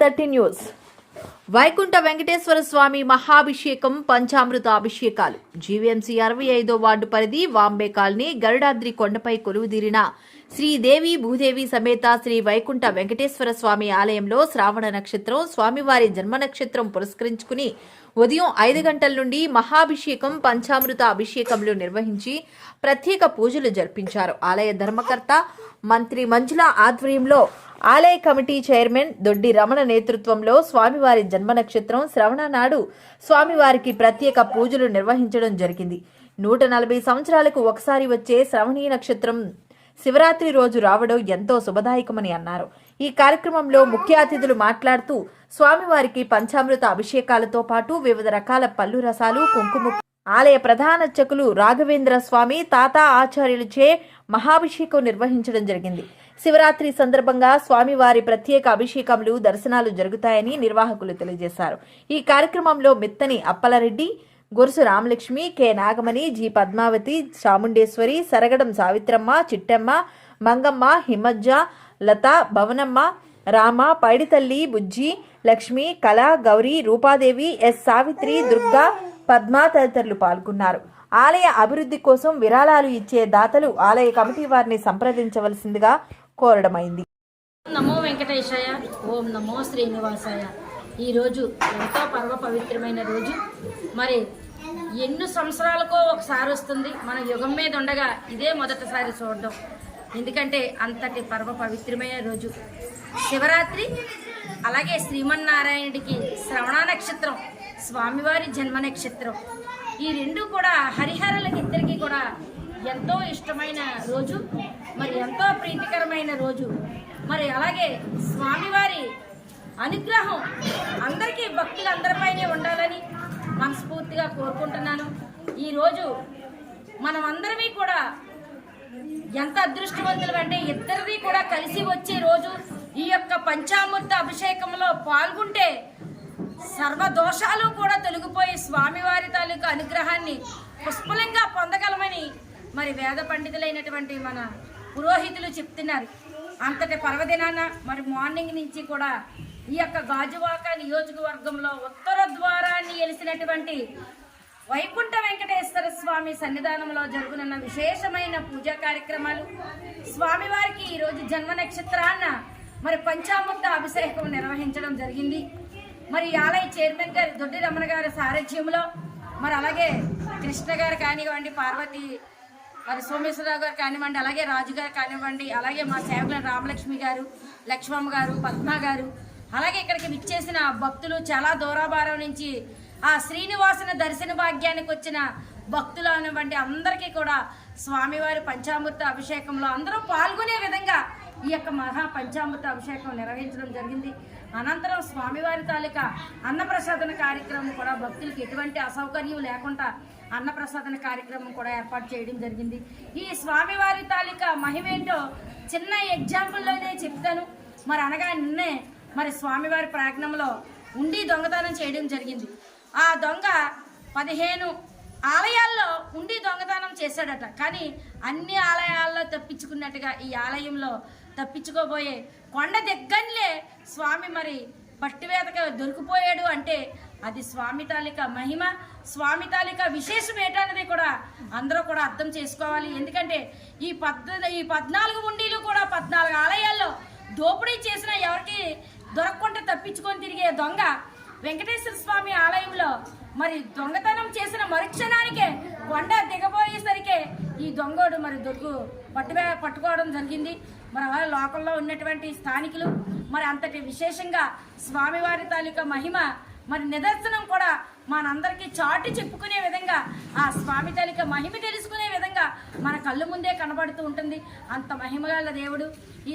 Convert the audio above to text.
Thirty news. Vaikuntha Venkateswara Swamy మహాభిషేకం పంచామృత అభిషేకాలు. జీవీఎంసీ అరవై ఐదో వార్డు పరిధి వాంబే కాలనీ గరుడాద్రి కొండపై కొలువుదీరిన శ్రీదేవి భూదేవి సమేత శ్రీ వైకుంఠ వెంకటేశ్వర స్వామి ఆలయంలో శ్రావణ నక్షత్రం స్వామివారి జన్మ నక్షత్రం పురస్కరించుకుని ఉదయం ఐదు గంటల నుండి మహాభిషేకం పంచామృత అభిషేకంలో నిర్వహించి ప్రత్యేక పూజలు జరిపించారు. ఆలయ ధర్మకర్త మంత్రి మంజుల ఆధ్వర్యంలో ఆలయ కమిటీ చైర్మన్ దొడ్డి రమణ నేతృత్వంలో స్వామివారి జన్మ నక్షత్రం శ్రవణ నాడు స్వామివారికి ప్రత్యేక పూజలు నిర్వహించడం జరిగింది. నూట నలభై సంవత్సరాలకు ఒకసారి వచ్చే శ్రవణీ నక్షత్రం శివరాత్రి రోజు రావడం ఎంతో శుభదాయకమని అన్నారు. ఈ కార్యక్రమంలో ముఖ్య అతిథులు మాట్లాడుతూ స్వామివారికి పంచామృత అభిషేకాలతో పాటు వివిధ రకాల పళ్ళు రసాలు కుంకుమ ఆలయ ప్రధాన అర్చకులు రాఘవేంద్ర స్వామి తాత ఆచార్యులచే మహాభిషేకం నిర్వహించడం జరిగింది. శివరాత్రి సందర్భంగా స్వామివారి ప్రత్యేక అభిషేకములు దర్శనాలు జరుగుతాయని నిర్వాహకులు తెలియజేశారు. ఈ కార్యక్రమంలో Mittani Appalareddy Gorusu Ramalakshmi K. Nagamani G. Padmavathi Chamundeswari Saragadam Savitramma Chittamma Mangamma Himajja Latha Bhavanamma Rama Paidithalli Bujji Lakshmi Kala Gowri Rupadevi S. Savitri Durga Padma తదితరులు పాల్గొన్నారు. ఆలయ అభివృద్ధి కోసం విరాళాలు ఇచ్చే దాతలు ఆలయ కమిటీ వారిని సంప్రదించవలసిందిగా కోరడమైంది. నమో వెంకటేశాయ ఓం నమో శ్రీనివాసాయ. ఈరోజు ఎంతో పర్వ పవిత్రమైన రోజు. మరి ఎన్ని సంవత్సరాలకో ఒకసారి వస్తుంది. మన యుగం మీద ఉండగా ఇదే మొదటిసారి చూడడం. ఎందుకంటే అంతటి పర్వ పవిత్రమైన రోజు. శివరాత్రి అలాగే శ్రీమన్నారాయణుడికి శ్రవణ నక్షత్రం స్వామివారి జన్మ నక్షత్రం ఈ రెండు కూడా హరిహరులకి ఇద్దరికి కూడా ఎంతో ఇష్టమైన రోజు మరి ఎంతో ప్రీతికరమైన రోజు. మరి అలాగే స్వామివారి అనుగ్రహం అందరికీ భక్తులందరిపైనే ఉండాలని మనస్ఫూర్తిగా కోరుకుంటున్నాను. ఈరోజు మనం అందరమీ కూడా ఎంత అదృష్టవంతులు అంటే ఇద్దరిది కూడా కలిసి వచ్చే రోజు ఈ యొక్క పంచామృత అభిషేకంలో పాల్గొంటే సర్వ దోషాలు కూడా తొలగిపోయి స్వామివారి తాలూకు అనుగ్రహాన్ని పుష్పలంగా పొందగలమని మరి వేద పండితులైనటువంటి మన పురోహితులు చెప్తున్నారు. అంతటి పర్వదినాన మరి మార్నింగ్ నుంచి కూడా ఈ యొక్క గాజువాక నియోజకవర్గంలో ఉత్తర ద్వారాన్ని ఎలిసినటువంటి వైకుంఠ వెంకటేశ్వర స్వామి సన్నిధానంలో జరుగునున్న విశేషమైన పూజా కార్యక్రమాలు. స్వామివారికి ఈరోజు జన్మ నక్షత్రాన్న మరి పంచామృత అభిషేకం నిర్వహించడం జరిగింది. మరి ఆలయ చైర్మన్ గారు దొడ్డి రమణ గారి సారథ్యంలో మరి అలాగే కృష్ణ గారు కానివ్వండి పార్వతి మరి సోమేశ్వరరావు గారు కానివ్వండి అలాగే రాజు గారు కానివ్వండి అలాగే మా సేవకుల రామలక్ష్మి గారు లక్ష్మమ్మ గారు పద్మ గారు అలాగే ఇక్కడికి విచ్చేసిన భక్తులు చాలా దూరాభారం నుంచి ఆ శ్రీనివాసుని దర్శన భాగ్యానికి వచ్చిన భక్తులు అనివ్వండి. అందరికీ కూడా స్వామివారి పంచామృత అభిషేకంలో అందరూ పాల్గొనే విధంగా ఈ యొక్క మహా పంచామృత అభిషేకం నిర్వహించడం జరిగింది. అనంతరం స్వామివారి తాలూకా అన్నప్రసాదన కార్యక్రమం కూడా భక్తులకు ఎటువంటి అసౌకర్యం లేకుండా అన్నప్రసాదన కార్యక్రమం కూడా ఏర్పాటు చేయడం జరిగింది. ఈ స్వామివారి తాలూకా మహిమేంటో చిన్న ఎగ్జాంపుల్లోనే చెప్తాను. మరి అనగా నిన్నే మరి స్వామివారి ప్రాగ్నంలో ఉండి దొంగతనం చేయడం జరిగింది. ఆ దొంగ పదిహేను ఆలయాల్లో ఉండి దొంగతనం చేశాడట. కానీ అన్ని ఆలయాల్లో తప్పించుకున్నట్టుగా ఈ ఆలయంలో తప్పించుకోబోయే కొండ దగ్గరలే స్వామి మరి పట్టువేతగా దొరికిపోయాడు అంటే అది స్వామి తాలిక మహిమ స్వామి తాలిక విశేషం ఏంటన్నది కూడా అందరూ కూడా అర్థం చేసుకోవాలి. ఎందుకంటే ఈ పద్ ఈ పద్నాలుగు ఉండీలు కూడా పద్నాలుగు ఆలయాల్లో దోపిడీ చేసిన ఎవరికి దొరకకుండా తప్పించుకొని తిరిగే దొంగ వెంకటేశ్వర స్వామి ఆలయంలో మరి దొంగతనం చేసిన మరుక్షణానికే కొండ దిగబోయేసరికే ఈ దొంగోడు మరి దొరుకు పట్టు పట్టుకోవడం జరిగింది. మరి అలా లోకల్లో ఉన్నటువంటి స్థానికులు మరి అంతటి విశేషంగా స్వామివారి తాలూకా మహిమ మరి నిదర్శనం కూడా మనందరికీ చాటి చెప్పుకునే విధంగా ఆ స్వామి తాలూకా మహిమ తెలుసుకునే విధంగా మన కళ్ళు ముందే కనబడుతూ ఉంటుంది. అంత మహిమగల దేవుడు. ఈ